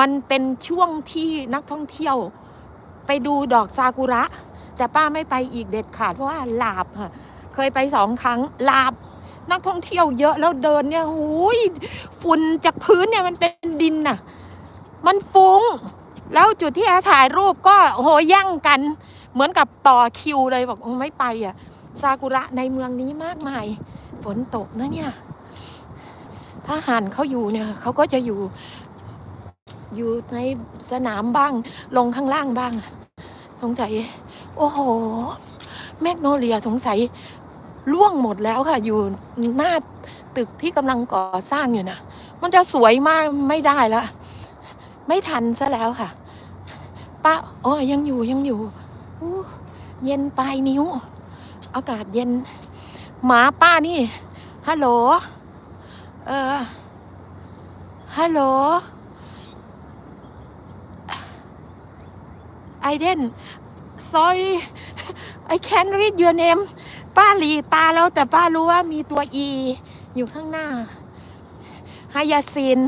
มันเป็นช่วงที่นักท่องเที่ยว ไปดูดอกซากุระ แต่ป้าไม่ไปอีกเด็ดขาดเพราะว่าหลาบค่ะเคยไปสองครั้งหลาบนักท่องเที่ยวเยอะแล้วเดินเนี่ยหูยฝุ่นจากพื้นเนี่ยมันเป็นดินน่ะ มันฟุ้ง แล้วจุดที่อร์ถ่ายรูปก็โหแย่งกัน เหมือนกับต่อคิวเลยบอกโอ้ไม่ไปอะซากุระในเมืองนี้มากมาย ฝนตกนะเนี่ยถ้าหันเขาอยู่เนี่ยเขาก็จะอยู่ อยู่ในสนามบ้าง ลงข้างล่างบ้าง สงสัย โอ้โห แมกโนเลียสงสัยล่วงหมดแล้วค่ะ อยู่หน้าตึกที่กำลังก่อสร้างอยู่นะมันจะสวยมากไม่ได้แล้วไม่ทันซะแล้วค่ะ ป้าอ๋อยังอยู่ยังอยู่เย็นปลายนิ้ว อากาศเย็น หมาป้านี่ฮัลโหล เออฮัลโหล I didn't sorry I can't read your name ป้าหลีตาแล้วแต่ป้ารู้ว่ามีตัว E อยู่ข้างหน้าไฮยาซิน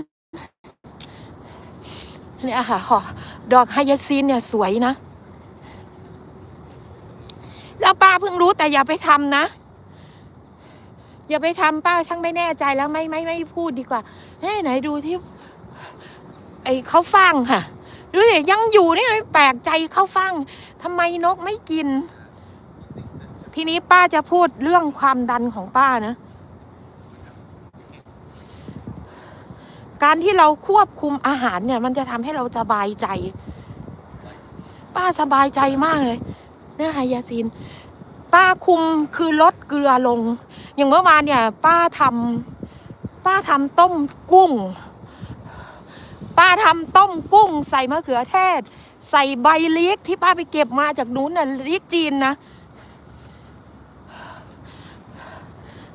เนี่ยค่ะหอดอกไฮยาซินเนี่ยสวยนะ แล้วป้าเพิ่งรู้แต่อย่าไปทำนะ อย่าไปทำป้าช่างไม่แน่ใจแล้วไม่ไม่ไม่พูดดีกว่าเฮ้ยไหนดูที่ ไอเขาฟังค่ะ ดูสิยังอยู่นี่แปลกใจเข้าฟังทำไมนกไม่กิน ทีนี้ป้าจะพูดเรื่องความดันของป้านะ การที่เราควบคุมอาหารเนี่ย มันจะทำให้เราสบายใจ ป้าสบายใจมากเลยเนี่ยไฮยาซิน ป้าคุมคือลดเกลือลง อย่างเมื่อวานเนี่ย ป้าทำป้าทำต้มกุ้ง ป้าทำต้มกุ้งใส่มะเขือเทศ ใส่ใบเลีกที่ป้าไปเก็บมาจากนู้นน่ะเลีกจีนนะ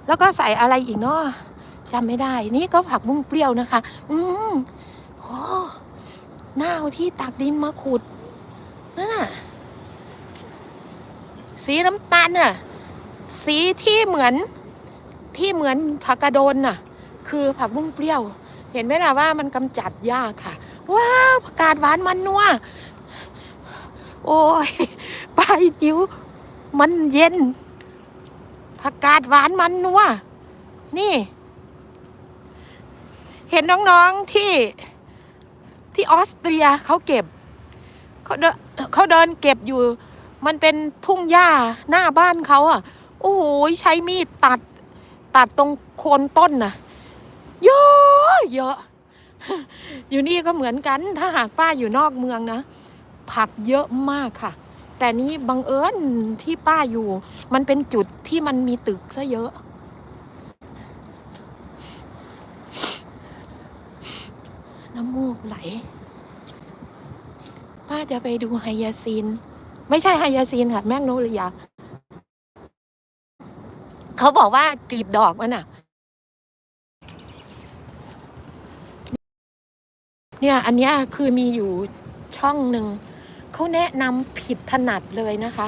แล้วก็ใส่อะไรอีกเนาะจำไม่ได้ นี่ก็ผักบุ้งเปรี้ยวนะคะ อืมโอ้หน้าเอาที่ตักดินมาขุดนั่นน่ะ สีน้ำตาลน่ะ สีที่เหมือนที่เหมือนผักกระโดนน่ะ คือผักบุ้งเปรี้ยว เห็นไหมล่ะว่ามันกำจัดยากค่ะ ว้าวผักกาดหวานมันนัวโอ้ยปลายนิ้ว มันเย็นผักกาดหวานมันนัวนี่ เห็นน้องๆที่ที่ออสเตรียเขาเก็บเขาเดินเขาเดินเก็บอยู่ มันเป็นทุ่งหญ้าหน้าบ้านเขาอะโอ้โหใช้มีดตัดตัดตรงโคนต้นน่ะ เยอะเยอะ อยู่นี่ก็เหมือนกัน ถ้าหากป้าอยู่นอกเมืองนะ ผักเยอะมากค่ะ แต่นี้บังเอิญที่ป้าอยู่ มันเป็นจุดที่มันมีตึกซะเยอะน้ำมูกไหล ป้าจะไปดูไฮยาซิน ไม่ใช่ไฮยาซินค่ะ แมกโนเลีย เขาบอกว่ากลีบดอกมันอะ เนี่ยอันนี้คือมีอยู่ช่องหนึ่งเขาแนะนำผิดถนัดเลยนะคะ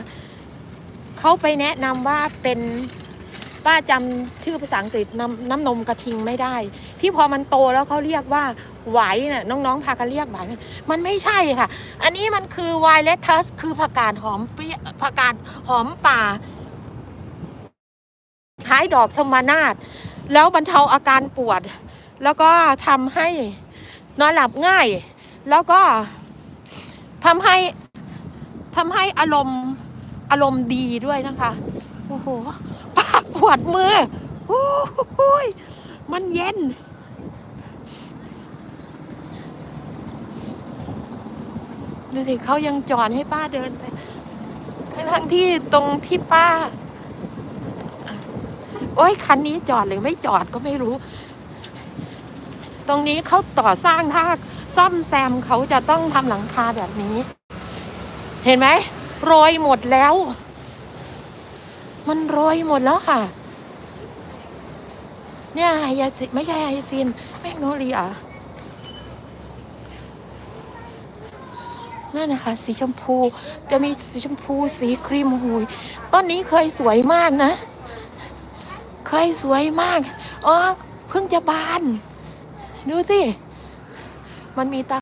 เขาไปแนะนำว่าเป็นป้าจำชื่อภาษาอังกฤษน้ำน้ำนมกระทิงไม่ได้ ที่พอมันโตแล้วเขาเรียกว่าไหวน่ะน้องๆพากันเรียกไหวมันไม่ใช่ค่ะ อันนี้มันคือไวเลตัสคือผักกาดหอมเปรี้ยผักกาดหอมป่าคล้ายดอกสมานาดแล้วบรรเทาอาการปวด แล้วก็ทำให้ นอนหลับง่าย แล้วก็ทำให้ทำให้อารมณ์อารมณ์ดีด้วยนะคะ โอ้โหปาปวดมือโอ้โหยมันเย็น ดูสิเขายังจอดให้ป้าเดินไปทั้งที่ตรงที่ป้า โอ้ยคันนี้จอดหรือไม่จอดก็ไม่รู้ ตรงนี้เขาต่อสร้างถ้าซ่อมแซมเขาจะต้องทำหลังคาแบบนี้ เห็นไหมโรยหมดแล้ว มันโรยหมดแล้วค่ะ เนี่ยไฮยาซิไม่ใช่ไฮยาซินแมกโนเลียนั่นนะคะสีชมพูจะมีสีชมพูสีครีมหูยต้นนี้เคยสวยมากนะ เคยสวยมากอ๋อเพิ่งจะบาน ดูสิ มันมีตา